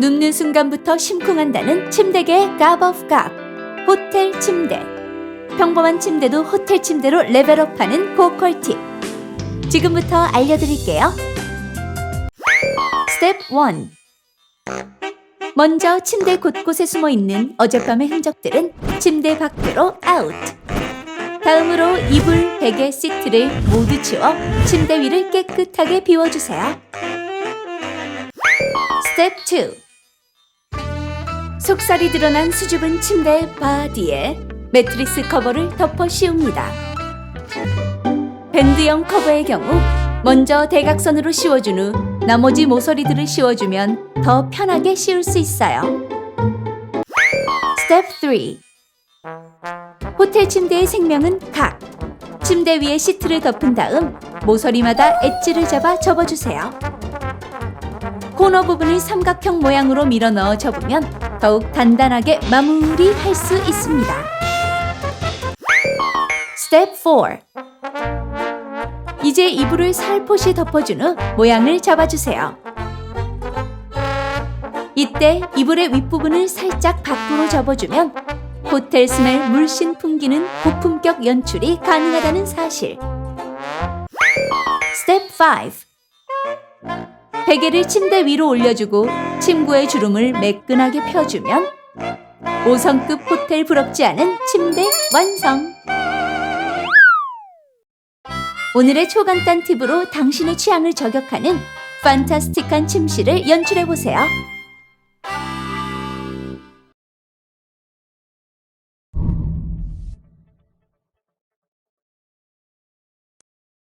눕는 순간부터 심쿵한다는 침대계의 값 호텔 침대. 평범한 침대도 호텔 침대로 레벨업하는 고퀄 팁 지금부터 알려드릴게요. 스텝 1 먼저 침대 곳곳에 숨어 있는 어젯밤의 흔적들은 침대 밖으로 아웃 다음으로 이불, 베개, 시트를 모두 치워 침대 위를 깨끗하게 비워주세요. 스텝 2 속살이 드러난 수줍은 침대 바디에 매트리스 커버를 덮어 씌웁니다. 밴드형 커버의 경우 먼저 대각선으로 씌워준 후 나머지 모서리들을 씌워주면 더 편하게 씌울 수 있어요. 스텝 3 호텔 침대의 생명은 각 침대 위에 시트를 덮은 다음 모서리마다 엣지를 잡아 접어주세요. 코너 부분을 삼각형 모양으로 밀어 넣어 접으면 더욱 단단하게 마무리할 수 있습니다. 스텝 4 이제 이불을 살포시 덮어준 후 모양을 잡아주세요. 이때 이불의 윗부분을 살짝 밖으로 접어주면 호텔 스멜 물씬 풍기는 고품격 연출이 가능하다는 사실. 스텝 5 베개를 침대 위로 올려주고 침구의 주름을 매끈하게 펴주면 5성급 호텔 부럽지 않은 침대 완성! 오늘의 초간단 팁으로 당신의 취향을 저격하는 판타스틱한 침실을 연출해보세요.